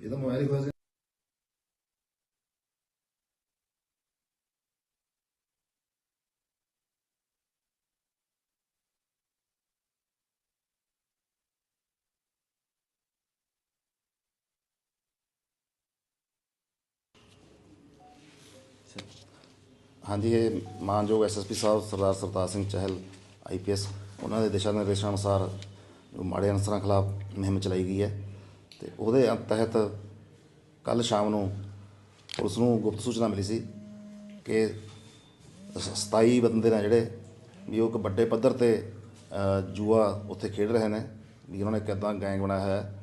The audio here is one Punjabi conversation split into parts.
ਇਹਦਾ ਮੋਬਾਈਲ ਹੀ ਹਾਂਜੀ, ਇਹ ਮਾਨਯੋਗ ਐਸਐਸਪੀ ਸਾਹਿਬ, ਸਰਦਾਰ ਸਰਤਾਜ ਸਿੰਘ ਚਹਿਲ ਆਈਪੀਐਸ ਉਹਨਾਂ ਦੇ ਦਿਸ਼ਾ ਨਿਰਦੇਸ਼ਾਂ ਅਨੁਸਾਰ ਮਾੜੇ ਅਨਸਰਾਂ ਖਿਲਾਫ ਮੁਹਿੰਮ ਚਲਾਈ ਗਈ ਹੈ। ਤੇ ਉਹਦੇ ਤਹਿਤ ਕੱਲ ਸ਼ਾਮ ਨੂੰ ਪੁਲਿਸ ਨੂੰ ਗੁਪਤ ਸੂਚਨਾ ਮਿਲੀ ਸੀ ਕਿ ਸ- 27 ਬੰਦੇ ਨੇ ਜਿਹੜੇ ਵੀ ਉਹ ਇੱਕ ਵੱਡੇ ਪੱਧਰ ਤੇ ਜੂਆ ਉੱਥੇ ਖੇਡ ਰਹੇ ਨੇ, ਵੀ ਉਹਨਾਂ ਨੇ ਕਿੱਦਾਂ ਗੈਂਗ ਬਣਾਇਆ ਹੋਇਆ ਹੈ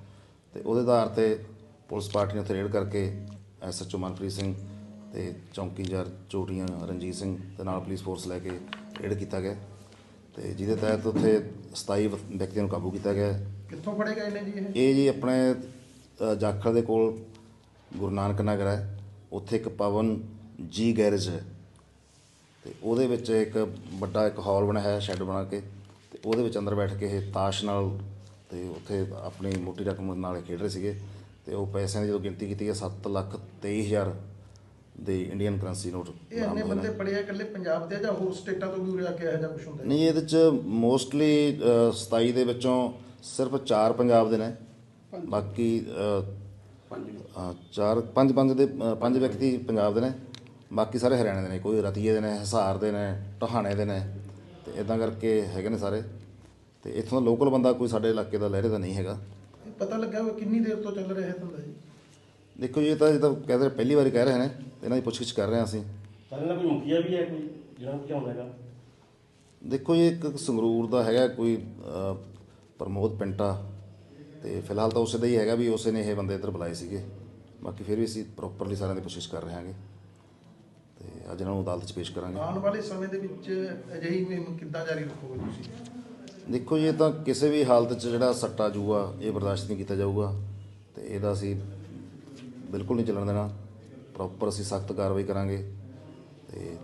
ਤੇ ਉਹਦੇ ਆਧਾਰ ਤੇ ਪੁਲਿਸ ਪਾਰਟੀ ਨੇ ਉੱਥੇ ਰੇਡ ਕਰਕੇ ਐਸਐਚਓ ਮਨਪ੍ਰੀਤ ਸਿੰਘ ਤੇ ਚੌਂਕੀਦਾਰ ਚੋਟੀਆਂ ਰਣਜੀਤ ਸਿੰਘ ਤੇ ਨਾਲ ਪੁਲਿਸ ਫੋਰਸ ਲੈ ਕੇ ਰੇਡ ਕੀਤਾ ਗਿਆ ਤੇ ਜਿਹਦੇ ਤਹਿਤ ਉੱਥੇ 27 ਵਿਅਕਤੀਆਂ ਨੂੰ ਕਾਬੂ ਕੀਤਾ ਗਿਆ। ਕਿੱਥੋਂ ਫੜੇ ਗਏ ਨੇ ਜੀ ਇਹ? ਇਹ ਜੀ ਆਪਣੇ ਅ, ਜਾਖਲ ਦੇ ਕੋਲ ਗੁਰੂ ਨਾਨਕ ਨਗਰ ਹੈ। ਉੱਥੇ ਇੱਕ ਪਵਨ ਜੀ ਗੈਰੇਜ ਹੈ। ਤੇ ਉਹਦੇ ਵਿੱਚ ਇੱਕ ਵੱਡਾ ਇੱਕ ਹਾਲ ਬਣਿਆ ਹੈ ਸ਼ੈੱਡ ਬਣਾ ਕੇ। ਤੇ ਉਹਦੇ ਵਿੱਚ ਅੰਦਰ ਬੈਠ ਕੇ ਇਹ ਤਾਸ਼ ਨਾਲ ਤੇ ਉੱਥੇ ਆਪਣੀ ਮੋਟੀ ਰਕਮ ਨਾਲ ਖੇਡ ਰਹੇ ਸੀਗੇ। ਤੇ ਉਹ ਪੈਸਿਆਂ ਦੀ ਜਦੋਂ ਗਿਣਤੀ ਕੀਤੀ ਹੈ 7 ਲੱਖ 23 ਹਜ਼ਾਰ ਦੇ ਇੰਡੀਅਨ ਕਰੰਸੀ ਨੋਟ ਇਹ ਇੰਨੇ ਬਰਾਮਦ ਹੋਏ ਨੇ। ਬੰਦੇ ਆ ਇਕੱਲੇ ਪੰਜਾਬ ਦੇ ਜਾਂ ਹੋਰ ਸਟੇਟਾਂ ਤੋਂ ਵੀ ਉਰੇ ਆ ਕੇ ਇਹੋ ਜਿਹਾ ਕੁਝ ਹੁੰਦਾ ਹੈ? ਨਹੀਂ ਇਹਦੇ ਚ ਮੋਸਟਲੀ 27 ਦੇ ਵਿੱਚੋਂ ਸਿਰਫ 4 ਪੰਜਾਬ ਦੇ ਨੇ। ਬਾਕੀ ਪੰਜ ਚਾਰ ਪੰਜ ਪੰਜ ਦੇ ਪੰਜ ਵਿਅਕਤੀ ਪੰਜਾਬ ਦੇ ਨੇ। ਬਾਕੀ ਸਾਰੇ ਹਰਿਆਣੇ ਦੇ ਨੇ। ਕੋਈ ਰਤੀਏ ਦੇ ਨੇ ਹਿਸਾਰ ਦੇ ਨੇ ਟਹਾਣੇ ਦੇ ਨੇ। ਤੇ ਇਦਾਂ ਕਰਕੇ ਹੈਗੇ ਨੇ ਸਾਰੇ। ਤੇ ਇੱਥੋਂ ਦਾ ਲੋਕਲ ਬੰਦਾ ਕੋਈ ਸਾਡੇ ਇਲਾਕੇ ਦਾ ਲਹਿਰੇ ਦਾ ਨਹੀਂ ਹੈਗਾ। ਪਤਾ ਲੱਗਾ ਹੋਇਆ ਕਿੰਨੀ ਦੇਰ ਤੋਂ ਚੱਲ ਰਿਹਾ ਹੈ ਧੰਦਾ ਜੀ? ਦੇਖੋ ਜੀ ਇਹ ਤਾਂ ਇਹ ਤਾਂ ਕਹਿੰਦੇ ਪਹਿਲੀ ਵਾਰੀ ਕਹਿ ਰਹੇ ਨੇ। ਤੇ ਇਹਨਾਂ ਦੀ ਪੁੱਛਗਿੱਛ ਕਰ ਰਹੇ ਹਾਂ ਅਸੀਂ। ਪਹਿਲਾਂ ਕੋਈ ਮੁਖੀਆ ਵੀ ਹੈ ਕੋਈ? ਜਿਹੜਾ ਭਜਾਉਂਦਾ ਹੈਗਾ? ਦੇਖੋ ਜੀ ਇੱਕ ਸੰਗਰੂਰ ਦਾ ਹੈਗਾ ਕੋਈ ਪ੍ਰਮੋਦ ਪਿੰਟਾ ਤੇ ਫਿਲਹਾਲ ਤਾਂ ਉਸੇ ਦਾ ਹੀ ਹੈਗਾ ਵੀ ਉਸੇ ਨੇ ਇਹ ਬੰਦੇ ਇੱਧਰ ਬੁਲਾਏ ਸੀਗੇ। ਬਾਕੀ ਫਿਰ ਵੀ ਅਸੀਂ ਪ੍ਰੋਪਰਲੀ ਸਾਰਿਆਂ ਦੀ ਕੋਸ਼ਿਸ਼ ਕਰ ਰਹੇ ਹਾਂਗੇ। ਤੇ ਅੱਜ ਇਹਨਾਂ ਨੂੰ ਅਦਾਲਤ 'ਚ ਪੇਸ਼ ਕਰਾਂਗੇ। ਆਉਣ ਵਾਲੇ ਸਮੇਂ ਦੇ ਵਿੱਚ ਅਜਿਹੀ ਮੁਹਿੰਮ ਕਿੱਦਾਂ ਜਾਰੀ ਰੱਖੋਗੇ ਤੁਸੀਂ? ਦੇਖੋ ਜੀ ਇਹ ਤਾਂ ਕਿਸੇ ਵੀ ਹਾਲਤ 'ਚ ਜਿਹੜਾ ਸੱਟਾ ਜੂਆ ਇਹ ਬਰਦਾਸ਼ਤ ਨਹੀਂ ਕੀਤਾ ਜਾਊਗਾ। ਤੇ ਇਹਦਾ ਅਸੀਂ ਬਿਲਕੁਲ ਨਹੀਂ ਚੱਲਣ ਦੇਣਾ। ਪ੍ਰੋਪਰ ਅਸੀਂ ਸਖਤ ਕਾਰਵਾਈ ਕਰਾਂਗੇ। ਤੇ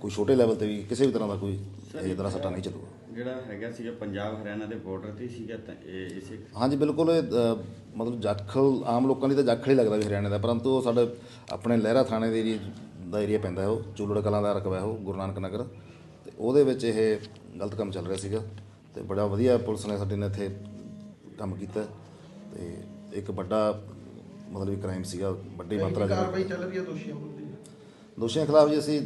ਕੋਈ ਛੋਟੇ ਲੈਵਲ ਤੇ ਵੀ ਕਿਸੇ ਵੀ ਤਰ੍ਹਾਂ ਦਾ ਕੋਈ ਇਹ ਤਰ੍ਹਾਂ ਸੱਟਾ ਨਹੀਂ ਚੱਲੂਗਾ। ਜਿਹੜਾ ਹੈਗਾ ਸੀਗਾ ਪੰਜਾਬ ਹਰਿਆਣਾ ਦੇ ਬਾਰਡਰ ਤੇ ਸੀਗਾ ਤਾਂ ਇਹ ਇਸੇ ਹਾਂਜੀ ਬਿਲਕੁਲ ਇਹ, ਅ, ਮਤਲਬ ਜਾਖਲ ਆਮ ਲੋਕਾਂ ਲਈ ਤਾਂ ਜਾਖਲ ਹੀ ਲੱਗਦਾ ਵੀ ਹਰਿਆਣੇ ਦਾ ਪਰੰਤੂ ਉਹ ਸਾਡੇ ਆਪਣੇ ਲਹਿਰਾ ਥਾਣੇ ਦੇ ਏਰੀਏ ਦਾ ਏਰੀਆ ਪੈਂਦਾ ਹੈ ਉਹ ਚੂਲੜ ਕਲਾਂ ਦਾ ਰਕਬਾ ਹੈ ਉਹ ਗੁਰੂ ਨਾਨਕ ਨਗਰ। ਤੇ ਉਹਦੇ ਵਿੱਚ ਇਹ ਗਲਤ ਕੰਮ ਚੱਲ ਰਿਹਾ ਸੀਗਾ ਤੇ ਬੜਾ ਵਧੀਆ ਪੁਲਿਸ ਨੇ ਸਾਡੇ ਨੇ ਇੱਥੇ ਕੰਮ ਕੀਤਾ ਤੇ ਇੱਕ ਵੱਡਾ ਮਤਲਬ ਕ੍ਰਾਈਮ ਸੀਗਾ ਵੱਡੀ ਮਾਤਰਾ ਚ। ਕਾਰਵਾਈ ਚੱਲ ਰਹੀ ਹੈ ਦੋਸ਼ੀਆਂ ਵਿਰੁੱਧ ਦੋਸ਼ੀਆਂ ਖਿਲਾਫ ਜੀ ਅਸੀਂ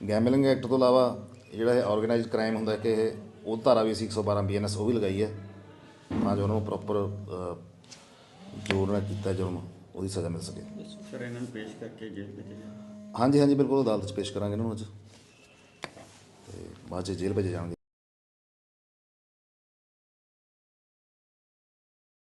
ਗੈਮਲਿੰਗ ਐਕਟ ਤੋਂ ਇਲਾਵਾ ਜਿਹੜਾ ਇਹ ਆਰਗੇਨਾਈਜ਼ਡ ਕ੍ਰਾਈਮ ਹੁੰਦਾ ਕਿ ਇਹ ਉਹ ਧਾਰਾ ਵੀ ਅਸੀਂ 112 ਬੀਐਨਐਸ ਉਹ ਵੀ ਲਗਾਈ ਹੈ। ਤਾਂ ਜੋ ਉਹਨਾਂ ਨੂੰ ਪ੍ਰੋਪਰ ਜੋ ਉਹਨਾਂ ਕੀਤਾ ਜੁਰਮ ਉਹਦੀ ਸਜ਼ਾ ਮਿਲ ਸਕੇ। ਸਰ ਇਹਨਾਂ ਨੂੰ ਪੇਸ਼ ਕਰਕੇ ਜੇਲ੍ਹ ਭੇਜਿਆ। ਹਾਂਜੀ ਹਾਂਜੀ ਬਿਲਕੁਲ ਅਦਾਲਤ 'ਚ ਪੇਸ਼ ਕਰਾਂਗੇ ਇਹਨਾਂ ਨੂੰ ਅੱਜ। ਤੇ ਬਾਅਦ 'ਚ ਜੇਲ੍ਹ ਭੇਜੇ ਜਾਣਗੇ।